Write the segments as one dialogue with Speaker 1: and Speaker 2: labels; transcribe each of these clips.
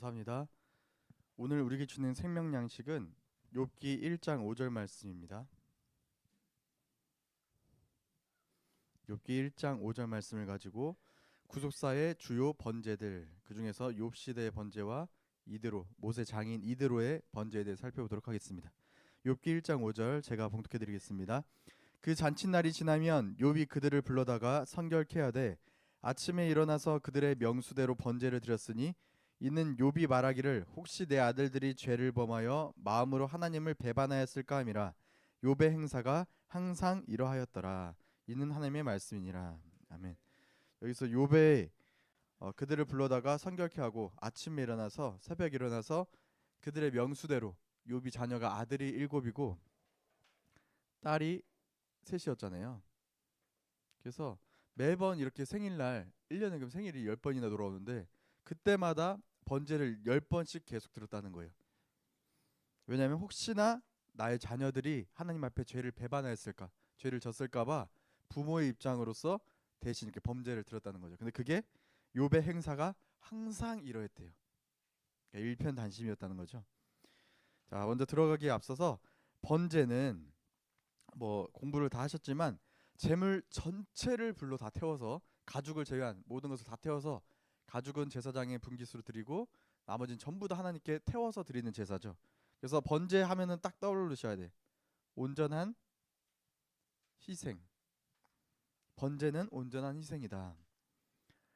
Speaker 1: 감사합니다. 오늘 우리에게 주는 생명 양식은 욥기 1장 5절 말씀입니다. 욥기 1장 5절 말씀을 가지고 구속사의 주요 번제들 그 중에서 욥 시대의 번제와 이드로 모세 장인 이드로의 번제에 대해 살펴보도록 하겠습니다. 욥기 1장 5절 제가 봉독해 드리겠습니다. 그 잔칫날이 지나면 욥이 그들을 불러다가 성결케 하되 아침에 일어나서 그들의 명수대로 번제를 드렸으니 이는 욥이 말하기를 혹시 내 아들들이 죄를 범하여 마음으로 하나님을 배반하였을까 함이라 욥의 행사가 항상 이러하였더라. 이는 하나님의 말씀이니라. 아멘. 여기서 욥의 어, 그들을 불러다가 성결케 하고 아침에 일어나서 새벽에 일어나서 그들의 명수대로 욥이 자녀가 아들이 일곱이고 딸이 셋이었잖아요. 그래서 매번 이렇게 생일날 1년에 그럼 생일이 10번이나 돌아오는데 그때마다 번제를 10번씩 계속 들었다는 거예요. 왜냐하면 혹시나 나의 자녀들이 하나님 앞에 죄를 배반하였을까, 죄를 졌을까봐 부모의 입장으로서 대신 이렇게 범죄를 들었다는 거죠. 근데 그게 욥의 행사가 항상 이러했대요. 그러니까 일편단심이었다는 거죠. 자, 먼저 들어가기에 앞서서 번제는 뭐 공부를 다 하셨지만 재물 전체를 불로 다 태워서 가죽을 제외한 모든 것을 다 태워서 가죽은 제사장의 분기수로 드리고 나머지는 전부 다 하나님께 태워서 드리는 제사죠. 그래서 번제하면은 딱 떠오르셔야 돼. 온전한 희생. 번제는 온전한 희생이다.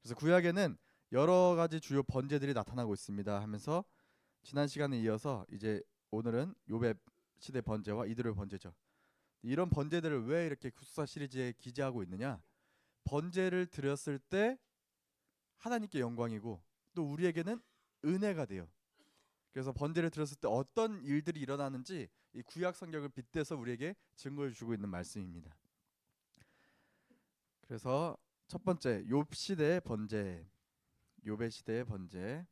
Speaker 1: 그래서 구약에는 여러 가지 주요 번제들이 나타나고 있습니다. 하면서 지난 시간에 이어서 이제 오늘은 요배 시대 번제와 이들의 번제죠. 이런 번제들을 왜 이렇게 구수사 시리즈에 기재하고 있느냐? 번제를 드렸을 때 하나님께 영광이고 또 우리에게는 은혜가 돼요. 그래서 번제를 드렸을 때 어떤 일들이 일어나는지 이 구약 성경을 빗대서 우리에게 증거해 주고 있는 말씀입니다. 그래서 첫 번째 욥 시대의 번제, 욥의 시대의 번제.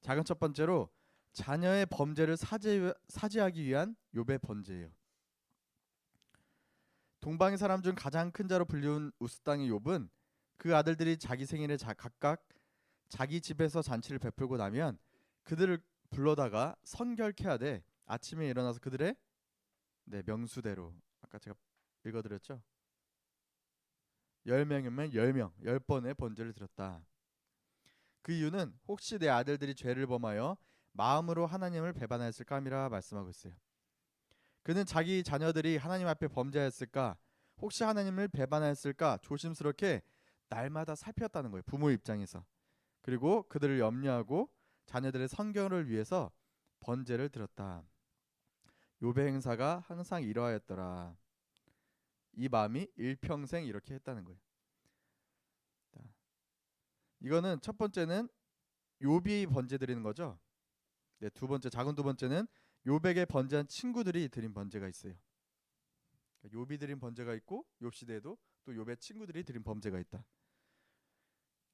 Speaker 1: 작은 첫 번째로 자녀의 범죄를 사죄, 사죄하기 위한 욥의 번제예요. 동방의 사람 중 가장 큰 자로 불리운 우스 땅의 욥은 그 아들들이 자기 생일에 자, 각각 자기 집에서 잔치를 베풀고 나면 그들을 불러다가 선결케 하되 아침에 일어나서 그들의 네 명수대로 아까 제가 읽어드렸죠. 열 명이면 열 명, 열 번의 번제를 드렸다. 그 이유는 혹시 내 아들들이 죄를 범하여 마음으로 하나님을 배반하였을까 함이라 말씀하고 있어요. 그는 자기 자녀들이 하나님 앞에 범죄하였을까, 혹시 하나님을 배반하였을까 조심스럽게 날마다 살폈다는 거예요. 부모 입장에서. 그리고 그들을 염려하고 자녀들의 성경을 위해서 번제를 드렸다. 요배 행사가 항상 이러하였더라. 이 마음이 일평생 이렇게 했다는 거예요. 자, 이거는 첫 번째는 요비 번제 드리는 거죠. 네, 두 번째 작은 두 번째는 요백에 번제한 친구들이 드린 번제가 있어요. 그러니까 요비 드린 번제가 있고 욥 시대에도 또 욥의 친구들이 드린 번제가 있다.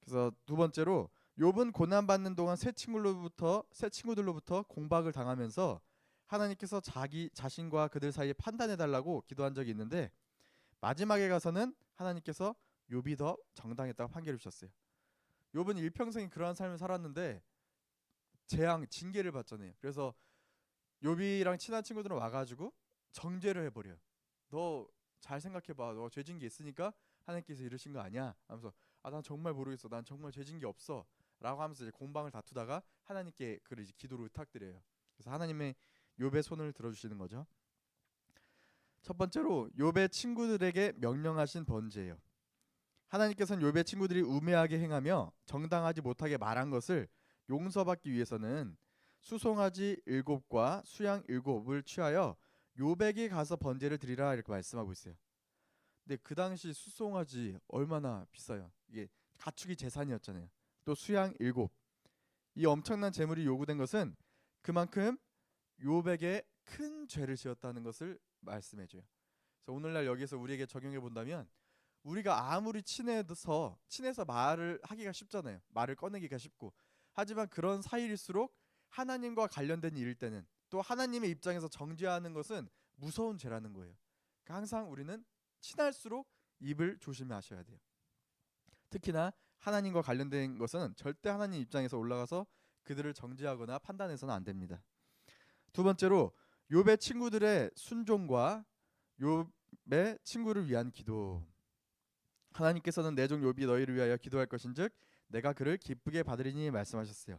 Speaker 1: 그래서 두 번째로 욥은 고난 받는 동안 새 친구로부터 새 친구들로부터 공박을 당하면서 하나님께서 자기 자신과 그들 사이에 판단해 달라고 기도한 적이 있는데 마지막에 가서는 하나님께서 욥이 더 정당했다고 판결을 주셨어요. 욥은 일평생 그러한 삶을 살았는데 재앙 징계를 받잖아요. 그래서 욥이랑 친한 친구들은 와가지고 정죄를 해버려요. 너 잘 생각해봐. 너 죄진 게 있으니까 하나님께서 이러신 거 아니야? 하면서 아 난 정말 모르겠어. 난 정말 죄진 게 없어.라고 하면서 이제 공방을 다투다가 하나님께 그를 이제 기도를 부탁드려요. 그래서 하나님의 욥의 손을 들어주시는 거죠. 첫 번째로 욥의 친구들에게 명령하신 번제예요. 하나님께서는 욥의 친구들이 우매하게 행하며 정당하지 못하게 말한 것을 용서받기 위해서는 수송아지 일곱과 수양 일곱을 취하여 욥에게 가서 번제를 드리라 이렇게 말씀하고 있어요. 근데 그 당시 수송아지 얼마나 비싸요. 이게 가축이 재산이었잖아요. 또 수양 일곱 이 엄청난 재물이 요구된 것은 그만큼 욥에게 큰 죄를 지었다는 것을 말씀해 줘요. 그래서 오늘날 여기서 우리에게 적용해 본다면 우리가 아무리 친해서 친해서 말을 하기가 쉽잖아요. 말을 꺼내기가 쉽고 하지만 그런 사이일수록 하나님과 관련된 일일 때는 또 하나님의 입장에서 정죄하는 것은 무서운 죄라는 거예요. 그러니까 항상 우리는 친할수록 입을 조심하셔야 돼요. 특히나 하나님과 관련된 것은 절대 하나님 입장에서 올라가서 그들을 정죄하거나 판단해서는 안 됩니다. 두 번째로 욥의 친구들의 순종과 욥의 친구를 위한 기도. 하나님께서는 내 종 욥이 너희를 위하여 기도할 것인즉 내가 그를 기쁘게 받으리니 말씀하셨어요.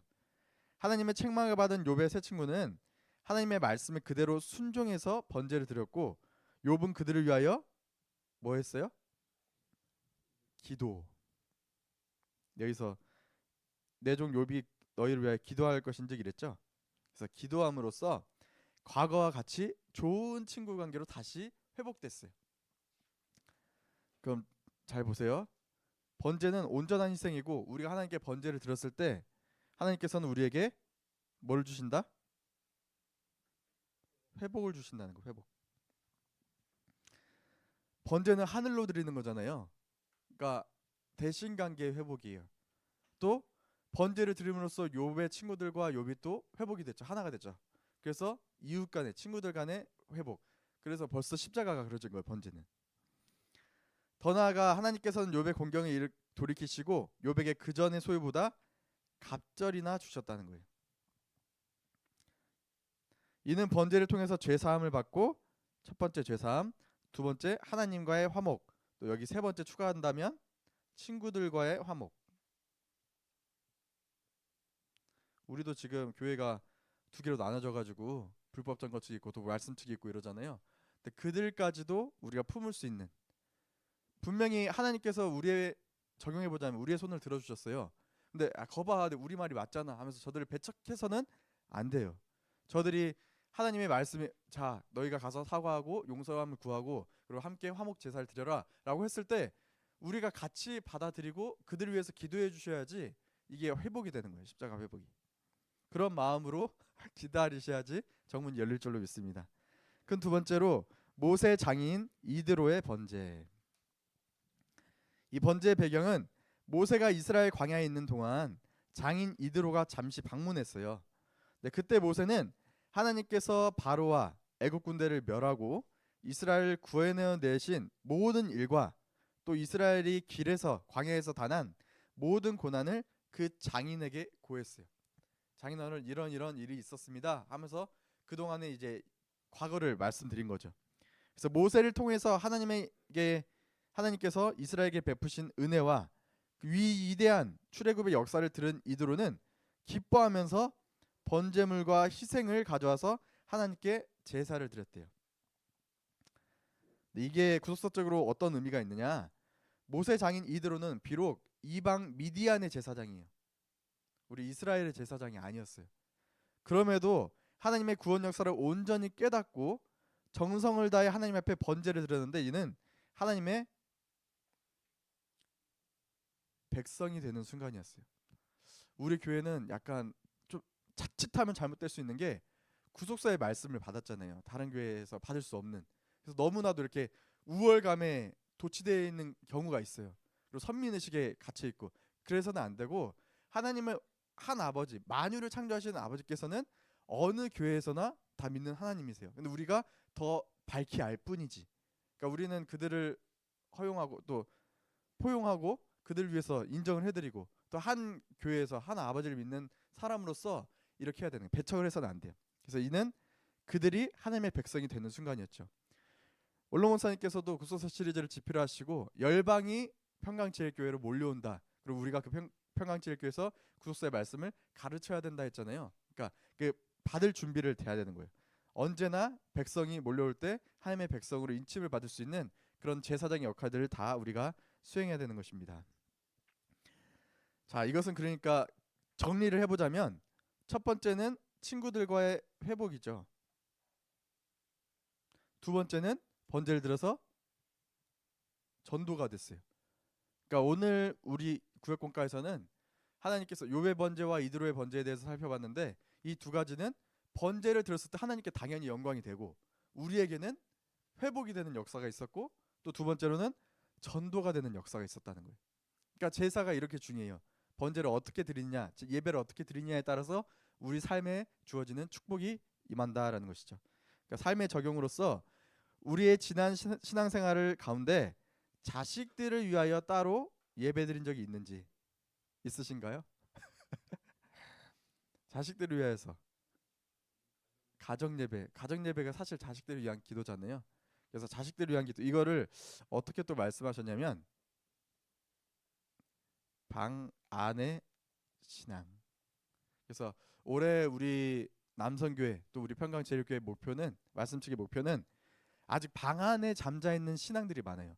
Speaker 1: 하나님의 책망을 받은 욥의 세 친구는 하나님의 말씀을 그대로 순종해서 번제를 드렸고 욥은 그들을 위하여 뭐 했어요? 기도. 여기서 내 종 욥이 너희를 위하여 기도할 것인즉 이랬죠. 그래서 기도함으로써 과거와 같이 좋은 친구 관계로 다시 회복됐어요. 그럼 잘 보세요. 번제는 온전한 희생이고 우리가 하나님께 번제를 드렸을 때 하나님께서는 우리에게 뭘 주신다? 회복을 주신다는 거. 회복. 번제는 하늘로 드리는 거잖아요. 그러니까 대신 관계의 회복이에요. 또 번제를 드림으로써 욥의 친구들과 욥이 또 회복이 됐죠. 하나가 됐죠. 그래서 이웃 간의 친구들 간의 회복. 그래서 벌써 십자가가 그려진 거예요. 번제는. 더 나아가 하나님께서는 욥의 공경을 일- 돌이키시고 욥에게 그 전의 소유보다 갑절이나 주셨다는 거예요. 이는 번제를 통해서 죄 사함을 받고 첫 번째 죄 사함, 두 번째 하나님과의 화목, 또 여기 세 번째 추가한다면 친구들과의 화목. 우리도 지금 교회가 두 개로 나눠져 가지고 불법 점거 측이 있고 또 말씀 측이 있고 이러잖아요. 근데 그들까지도 우리가 품을 수 있는 분명히 하나님께서 우리의 적용해 보자면 우리의 손을 들어 주셨어요. 근데 아 거봐 우리 말이 맞잖아 하면서 저들을 배척해서는 안 돼요. 저들이 하나님의 말씀에 자 너희가 가서 사과하고 용서함을 구하고 그리고 함께 화목 제사를 드려라라고 했을 때 우리가 같이 받아들이고 그들을 위해서 기도해 주셔야지 이게 회복이 되는 거예요. 십자가 회복이. 그런 마음으로 기다리셔야지 정문이 열릴 줄로 믿습니다. 그 두 번째로 모세 장인 이드로의 번제. 이 번제의 배경은 모세가 이스라엘 광야에 있는 동안 장인 이드로가 잠시 방문했어요. 네, 그때 모세는 하나님께서 바로와 애굽 군대를 멸하고 이스라엘을 구해내어 내신 모든 일과 또 이스라엘이 길에서 광야에서 당한 모든 고난을 그 장인에게 고했어요. 장인 오늘 이런 이런 일이 있었습니다 하면서 그 동안에 이제 과거를 말씀드린 거죠. 그래서 모세를 통해서 하나님에게 하나님께서 이스라엘에게 베푸신 은혜와 그 위대한 출애굽의 역사를 들은 이드로는 기뻐하면서 번제물과 희생을 가져와서 하나님께 제사를 드렸대요. 이게 구속사적으로 어떤 의미가 있느냐? 모세 장인 이드로는 비록 이방 미디안의 제사장이에요. 우리 이스라엘의 제사장이 아니었어요. 그럼에도 하나님의 구원 역사를 온전히 깨닫고 정성을 다해 하나님 앞에 번제를 드렸는데 이는 하나님의 백성이 되는 순간이었어요. 우리 교회는 약간 좀 자칫하면 잘못될 수 있는 게 구속사의 말씀을 받았잖아요. 다른 교회에서 받을 수 없는. 그래서 너무나도 이렇게 우월감에 도취되어 있는 경우가 있어요. 그리고 선민의식에 갇혀 있고 그래서는 안 되고 하나님을 한 아버지 만유를 창조하시는 아버지께서는 어느 교회에서나 다 믿는 하나님이세요. 근데 우리가 더 밝히 알 뿐이지. 그러니까 우리는 그들을 허용하고 또 포용하고 그들을 위해서 인정을 해드리고 또 한 교회에서 한 아버지를 믿는 사람으로서 이렇게 해야 되는. 배척을 해서는 안 돼요. 그래서 이는 그들이 하나님의 백성이 되는 순간이었죠. 올로 목사님께서도 구속사 시리즈를 집필 하시고 열방이 평강제일교회로 몰려온다. 그리고 우리가 그 평, 평강제일교회에서 구속사의 말씀을 가르쳐야 된다 했잖아요. 그러니까 그 받을 준비를 돼야 되는 거예요. 언제나 백성이 몰려올 때 하나님의 백성으로 인침을 받을 수 있는 그런 제사장의 역할들을 다 우리가 수행해야 되는 것입니다. 자, 이것은 그러니까 정리를 해보자면 첫 번째는 친구들과의 회복이죠. 두 번째는 번제를 들어서 전도가 됐어요. 그러니까 오늘 우리 구역공과에서는 하나님께서 요배 번제와 이드로의 번제에 대해서 살펴봤는데 이 두 가지는 번제를 들었을 때 하나님께 당연히 영광이 되고 우리에게는 회복이 되는 역사가 있었고 또 두 번째로는 전도가 되는 역사가 있었다는 거예요. 그러니까 제사가 이렇게 중요해요. 번제를 어떻게 드리냐, 즉 예배를 어떻게 드리냐에 따라서 우리 삶에 주어지는 축복이 임한다라는 것이죠. 그러니까 삶의 적용으로서 우리의 지난 신- 신앙생활을 가운데 자식들을 위하여 따로 예배드린 적이 있는지 있으신가요? 자식들을 위하여서 가정 예배, 가정 예배가 사실 자식들을 위한 기도잖아요. 그래서 자식들을 위한 기도 이거를 어떻게 또 말씀하셨냐면 방 안의 신앙. 그래서 올해 우리 남성교회 또 우리 평강제일교회 목표는 말씀치기 목표는 아직 방 안에 잠자 있는 신앙들이 많아요.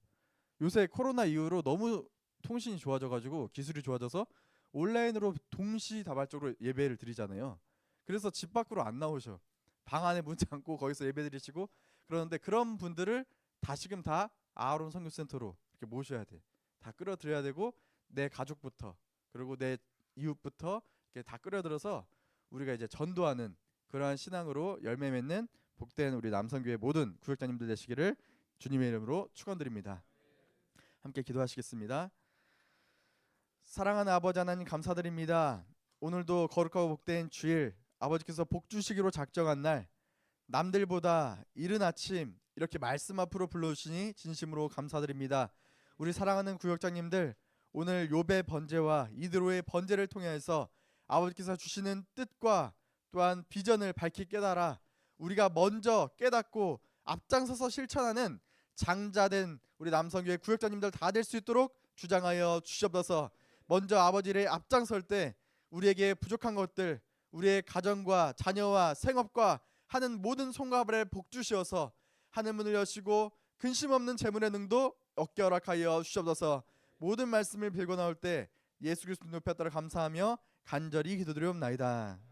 Speaker 1: 요새 코로나 이후로 너무 통신이 좋아져가지고 기술이 좋아져서 온라인으로 동시다발적으로 예배를 드리잖아요. 그래서 집 밖으로 안 나오셔. 방 안에 문 잠고 거기서 예배 드리시고 그러는데 그런 분들을 다시금 다 아하론 선교센터로 이렇게 모셔야 돼. 다 끌어들여야 되고 내 가족부터 그리고 내 이웃부터 이렇게 다 끌어들여서 우리가 이제 전도하는 그러한 신앙으로 열매 맺는 복된 우리 남성교회 모든 구역장님들 되시기를 주님의 이름으로 축원드립니다. 함께 기도하시겠습니다. 사랑하는 아버지 하나님 감사드립니다. 오늘도 거룩하고 복된 주일 아버지께서 복 주시기로 작정한 날 남들보다 이른 아침 이렇게 말씀 앞으로 불러주시니 진심으로 감사드립니다. 우리 사랑하는 구역장님들 오늘 요배 번제와 이드로의 번제를 통해서 아버지께서 주시는 뜻과 또한 비전을 밝히 깨달아 우리가 먼저 깨닫고 앞장서서 실천하는 장자된 우리 남성교회 구역장님들 다 될 수 있도록 주장하여 주시옵소서. 먼저 아버지를 앞장설 때 우리에게 부족한 것들, 우리의 가정과 자녀와 생업과 하는 모든 손가발에 복 주시어서 하늘 문을 여시고 근심 없는 재물의 능도 얻게 허락하여 주시옵소서. 모든 말씀을 빌고 나올 때 예수 그리스도 따라 감사하며 간절히 기도드리옵나이다.